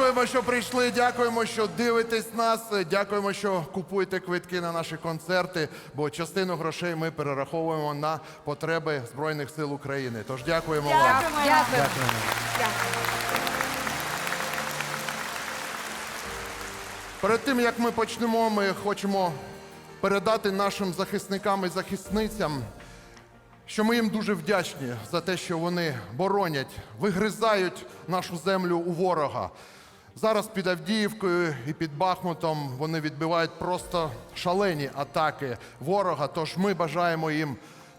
Дякуємо, що прийшли. Дякуємо, що дивитесь нас. Дякуємо, що купуєте квитки на наші концерти, бо частину грошей ми перераховуємо на потреби Збройних сил України. Тож дякуємо вам. Дякую. Перед тим як ми почнемо, ми хочемо передати нашим захисникам і захисницям, що ми їм дуже вдячні за те, що вони боронять, вигризають нашу землю у ворога. Зараз під Авдіївкою і під Бахмутом вони відбивають просто шалені атаки ворога. Тож ми бажаємо їм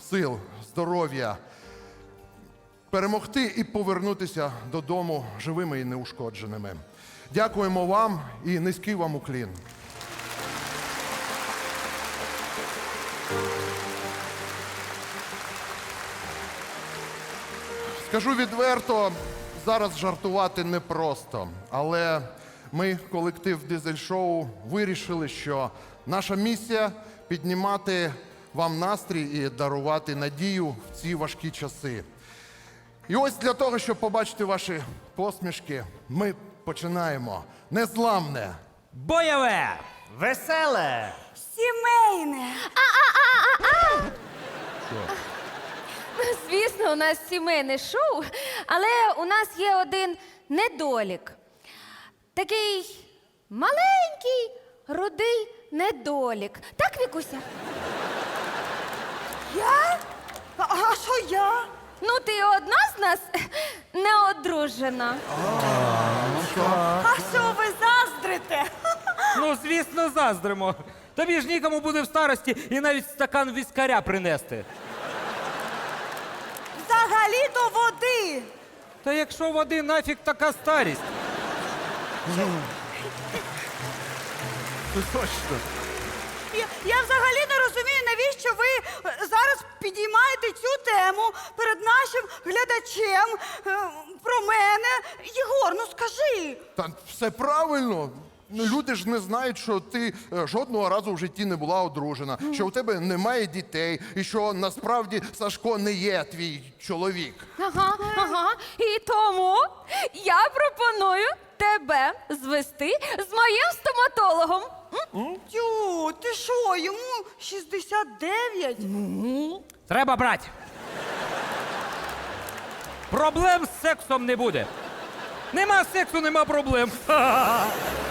сил, здоров'я, перемогти і повернутися додому живими і неушкодженими. Дякуємо вам і низький вам уклін. Скажу відверто, зараз жартувати непросто, але ми, колектив Дизель Шоу, вирішили, що наша місія піднімати вам настрій і дарувати надію в ці важкі часи. І ось для того, щоб побачити ваші посмішки, ми починаємо. Незламне. Бойове! Веселе. Сімейне. Ну, Звісно, у нас сімейне шоу, але у нас є один недолік. Такий маленький, рудий недолік. Так, Вікуся? Я? А, а що я? Ну, ти одна з нас не одружена. А що ви заздрите? Ну, звісно, заздримо. Тобі ж нікому буде в старості і навіть стакан віскаря принести. Взагалі до води. Та якщо води нафіг така старість. Точно. Я, я взагалі не розумію, навіщо ви е, зараз підіймаєте цю тему перед нашим глядачем е, про мене. Єгор, ну скажи. Та все правильно. Ну, люди ж не знають, що ти е, жодного разу в житті не була одружена, що у тебе немає дітей, і що насправді Сашко не є твій чоловік. Ага, ага. І тому я пропоную тебе звести з моїм стоматологом. Тю, ти що, йому 69? Треба брати. Проблем з сексом не буде. Нема сексу, нема проблем.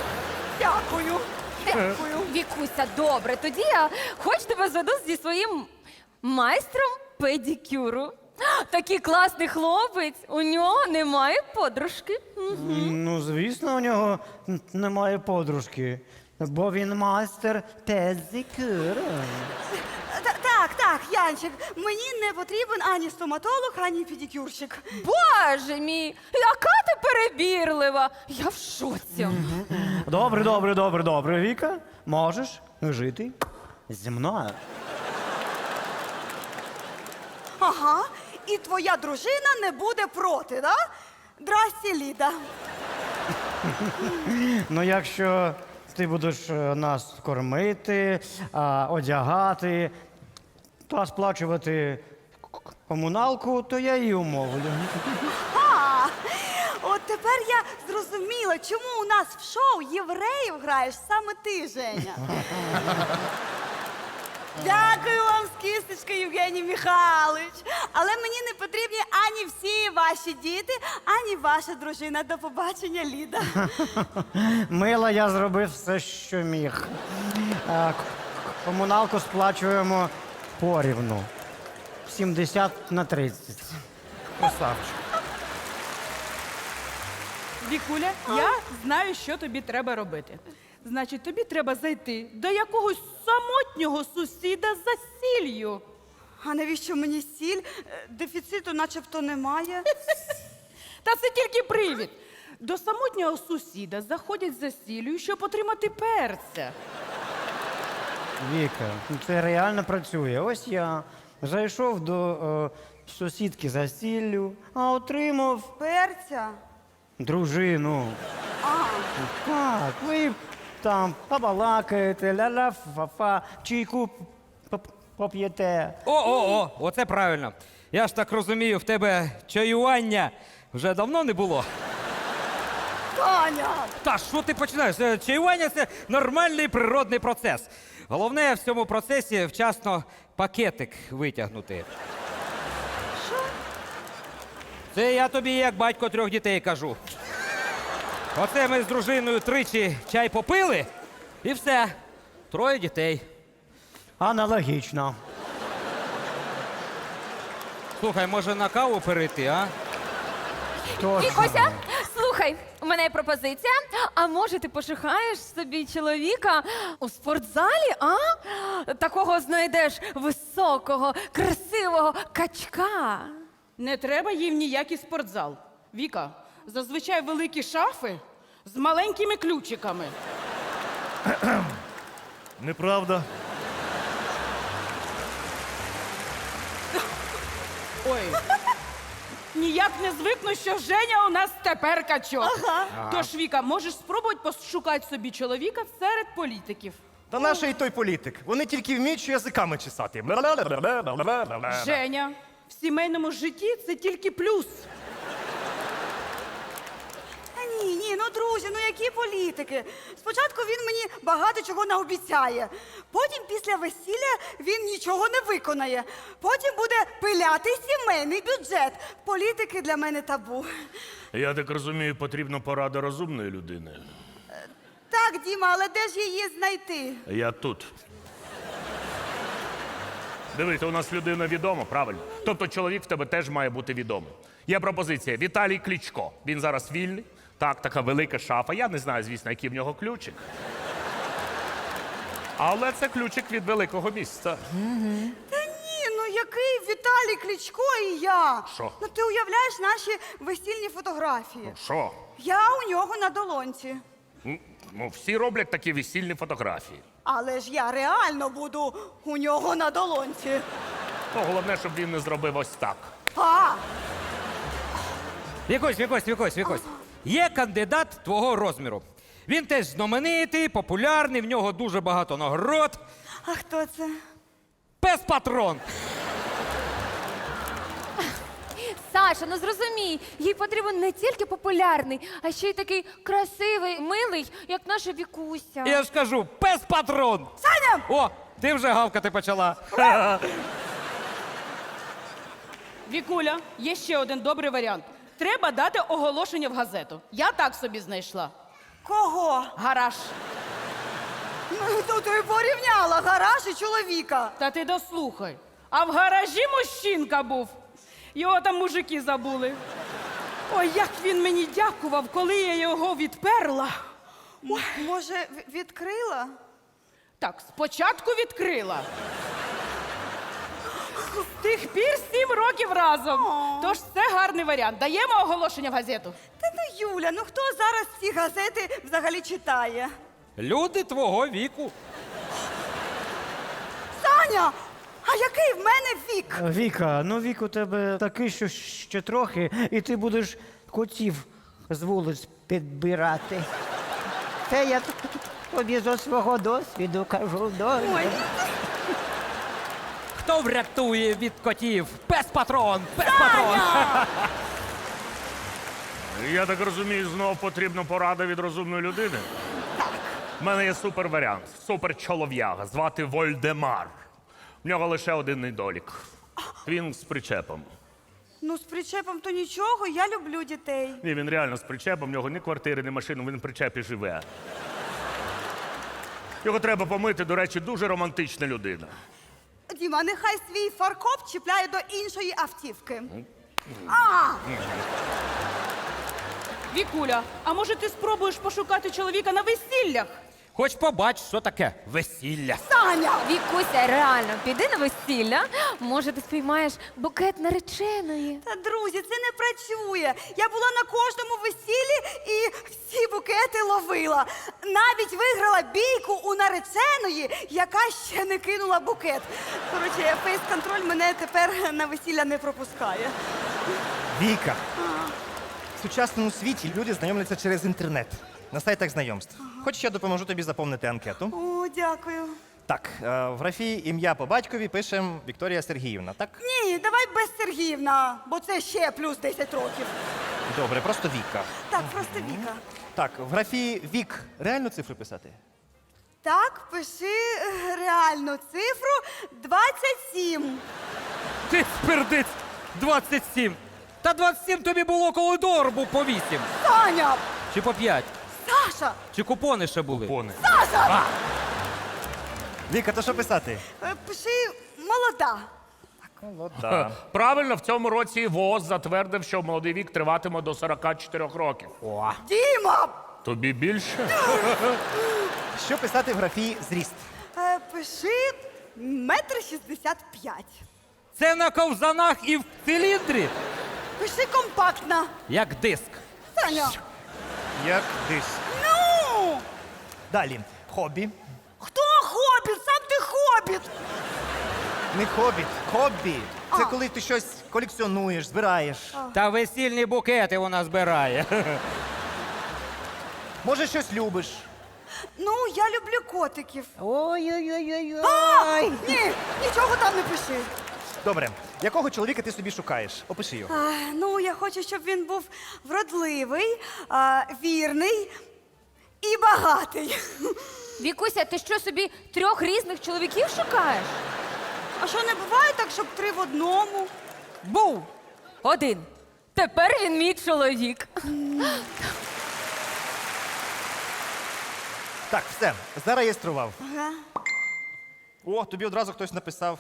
Дякую. Дякую. Вікуся, добре, тоді я хоч тебе зведу зі своїм майстром педикюру. Такий класний хлопець, у нього немає подружки. Ну, звісно, у нього немає подружки, бо він майстер педикюр. Та- Так, так, Янчик, мені не потрібен ані стоматолог, ані педикюрщик. Боже мій, яка ти перебірлива! Я в шоці. Добре, добре, добре, добре, Віка. Можеш жити зі мною. Ага, і твоя дружина не буде проти, да? Здрасте, Ліда. Ну, якщо ти будеш е, нас кормити, а, одягати та сплачувати комуналку, то я її умовлю. Тепер я зрозуміла, чому у нас в шоу євреїв граєш саме ти, Женя. Дякую вам з кісточкою, Євгеній Михайлович. Але мені не потрібні ані всі ваші діти, ані ваша дружина. До побачення, Ліда. Мила, я зробив все, що міг. А, комуналку сплачуємо порівну. 70 на 30. Красавчик. Вікуля, я знаю, що тобі треба робити. Значить, тобі треба зайти до якогось самотнього сусіда за сіллю. А навіщо мені сіль? Е, Дефіциту начебто немає. Та це тільки привід. До самотнього сусіда заходять за сіллю, щоб отримати перця. Віка, ну це реально працює. Ось я зайшов до е, сусідки за сіллю, а отримав Перця. Дружину. А, Так, ви там побалакаєте, ля-ля, фа-фа, чайку поп'єте. О-о-о, оце правильно. Я ж так розумію, в тебе чаювання вже давно не було. Саня! Та що ти починаєш? Е, Чаювання це нормальний природний процес. Головне в цьому процесі вчасно пакетик витягнути. Це я тобі як батько трьох дітей кажу. Оце ми з дружиною тричі чай попили, і все. Троє дітей. Аналогічно. Слухай, може на каву перейти, а? Точно. Слухай, у мене є пропозиція. А може ти пошукаєш собі чоловіка у спортзалі, а? Такого знайдеш високого, красивого качка. Не треба їй в ніякий спортзал. Віка, зазвичай великі шафи з маленькими ключиками. Неправда. Ой. Ніяк не звикну, що Женя у нас тепер качок. Тож, Віка, можеш спробувати пошукати собі чоловіка серед політиків. Та наша і той політик. Вони тільки вміють що язиками чесати. Женя, в сімейному житті це тільки плюс. Та ні, ні, ну друзі, ну які політики. Спочатку він мені багато чого наобіцяє. Потім після весілля він нічого не виконає. Потім буде пиляти сімейний бюджет. Політики для мене табу. Я так розумію, потрібна порада розумної людини. Так, Діма, але де ж її знайти? Я тут. Дивіться, у нас людина відома, правильно? Тобто чоловік в тебе теж має бути відомий. Є пропозиція Віталій Кличко. Він зараз вільний. Так, така велика шафа. Я не знаю, звісно, який в нього ключик. Але це ключик від великого місця. Та ні, ну який Віталій Кличко і я. Що? Ну ти уявляєш наші весільні фотографії. Що? Я у нього на долонці. М, Ну, всі роблять такі весільні фотографії. Але ж я реально буду у нього на долонці. Ну, головне, щоб він не зробив ось так. А, Вікось, Вікось, Вікось, Вікось. Є кандидат твого розміру. Він теж знаменитий, популярний, в нього дуже багато нагород. а хто це? Пес патрон. Саша, ну зрозумій, їй потрібен не тільки популярний, а ще й такий красивий, милий, як наша Вікуся. Я ж кажу, пес патрон. Саня! О, ти вже гавкати почала. Вікуля, є ще один добрий варіант. Треба дати оголошення в газету. Я так собі знайшла. Кого? Гараж. Ну, то ти порівняла гараж і чоловіка. Та ти дослухай. А в гаражі мужчинка був. Його там мужики забули. Ой, як він мені дякував, коли я його відперла. М- Може, в- відкрила? Так, спочатку відкрила. З тих пір сім років разом. Тож це гарний варіант. Даємо оголошення в газету. Та ну Юля, ну хто зараз ці газети взагалі читає? Люди твого віку. Саня! А який в мене вік? Віка, ну вік у тебе такий, що ще трохи, і ти будеш котів з вулиць підбирати. Це я тобі зі свого досвіду кажу. Ой, Хто врятує від котів? Пес патрон! Пес патрон! Я так розумію, знову потрібна порада від розумної людини. У мене є супер варіант, супер чолов'яга, звати Вольдемар. В нього лише один недолік. Він з причепом. ну з причепом то нічого, я люблю дітей. Ні, він реально з причепом, в нього ні квартири, ні машини, він в причепі живе. Його треба помити, до речі, дуже романтична людина. Діма, нехай свій фаркоп чіпляє до іншої автівки. А! Вікуля, а може ти спробуєш пошукати чоловіка на весіллях? Хоч побач, що таке весілля. Саня! Вікуся, реально, піди на весілля. Може, ти спіймаєш букет нареченої. Та друзі, це не працює. Я була на кожному весіллі і всі букети ловила. Навіть виграла бійку у нареченої, яка ще не кинула букет. Коротше, фейс-контроль мене тепер на весілля не пропускає. Віка. В сучасному світі люди знайомляться через інтернет на сайтах знайомств. Хочеш, я допоможу тобі заповнити анкету? О, дякую. Так, е, в графі ім'я по батькові пишемо Вікторія Сергіївна, так? Ні, давай без Сергіївна, бо це ще плюс 10 років. Добре, просто Віка. Так, просто Віка. Так, в графі вік реально цифри писати? Так, пиши е, реальну цифру 27. Ти спердиць 27. Та 27 тобі було, коли долар був по 8. Таня! Чи по 5. Саша! Чи купони ще були? Пони. Віка, то що писати? е, Пиши молода. Молода. Правильно, в цьому році ВООЗ затвердив, що молодий вік триватиме до 44 років. Діма! Тобі більше? Що писати в графі зріст? Е, Пиши метр шістдесят п'ять. Це на ковзанах і в циліндрі, Пиши компактна. як диск. Таня! Як диск. Далі. Хобі. Хто хобіт? Сам ти хобіт! Не хобі, хобі. Це коли ти щось колекціонуєш, збираєш. Та весільні букети вона збирає. Може, щось любиш. Ну, я люблю котиків. Ой-ой-ой-ой. Ні, нічого там не пиши. Добре, якого чоловіка ти собі шукаєш? Опиши його. А, ну, я хочу, щоб він був вродливий, а, вірний і багатий. Вікуся, ти що собі трьох різних чоловіків шукаєш? А що не буває так, щоб три в одному? Був один. Тепер він мій чоловік. Так, все, зареєстрував. Ага. О, тобі одразу хтось написав.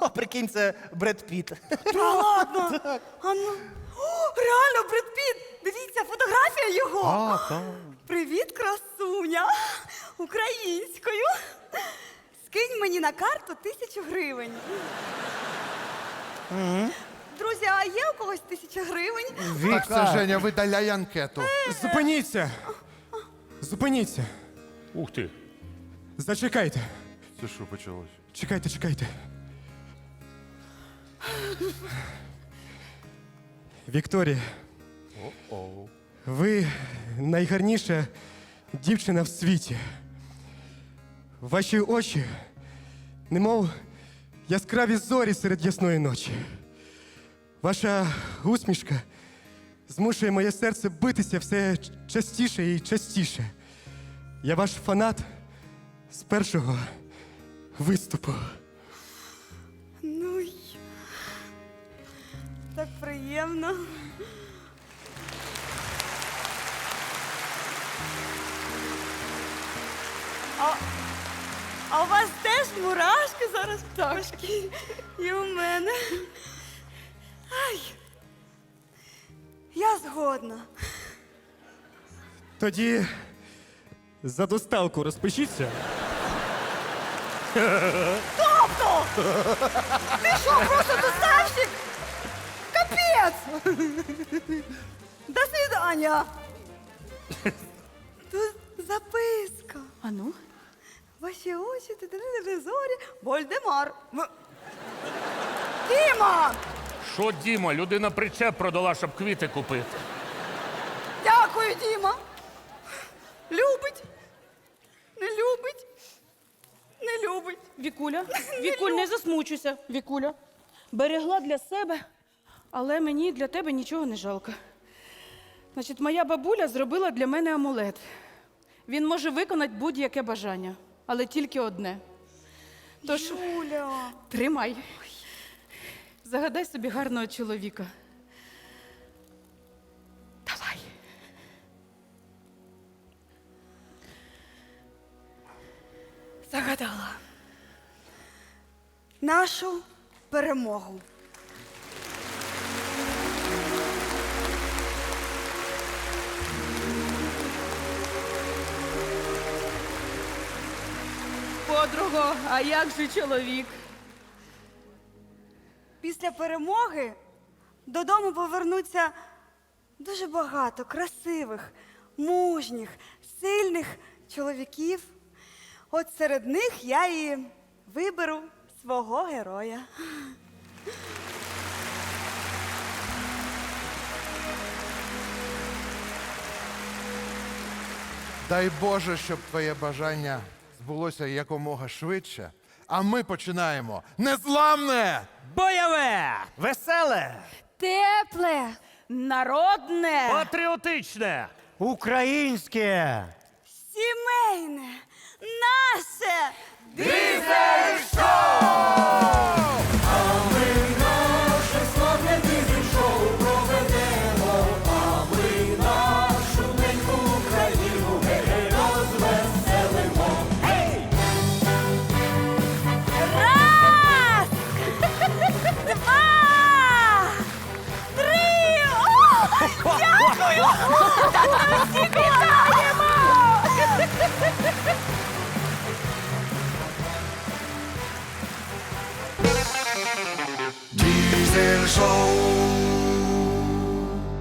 О, прикинь, це Бред Піт. Та ладно. А ну. О, реально, Бред Піт! Дивіться, фотографія його. Привіт, красуня. Українською. Скинь мені на карту тисячу гривень. Друзі, а є у когось тисяча гривень? Так, Женя, видаляй анкету. Зупиніться! Зупиніться! Ух ти. Зачекайте! Це що почалось? Чекайте, чекайте. Вікторія. Ви найгарніша дівчина в світі. Ваші очі, немов яскраві зорі серед ясної ночі. Ваша усмішка змушує моє серце битися все частіше і частіше. Я ваш фанат з першого виступу. Ну. Так приємно. А, а у вас теж мурашки зараз пташки. І у мене. Ай. Я згодна. Тоді за доставку розпишіться. Тобто! Ти що, просто доставщик? Капець! До свидання! Тут записка. А ну? Ваші очі, ти зорі, Вольдемар. В- Діма! Що, Діма, людина причеп продала, щоб квіти купити. Дякую, Діма. Любить. Не любить. Не любить. Вікуля, Вікуль, не засмучуйся, Вікуля. Берегла для себе, але мені для тебе нічого не жалко. Значить, моя бабуля зробила для мене амулет. Він може виконати будь-яке бажання, але тільки одне. Тож Юля. тримай. Загадай собі гарного чоловіка. Давай. Загадала. Нашу перемогу. Подруго, а як же чоловік? Після перемоги додому повернуться дуже багато красивих, мужніх, сильних чоловіків. От серед них я і виберу свого героя. Дай Боже, щоб твоє бажання збулося якомога швидше. А ми починаємо незламне! Бойове! Веселе! Тепле. народне, Патріотичне! Українське! Сімейне, наше. Раз,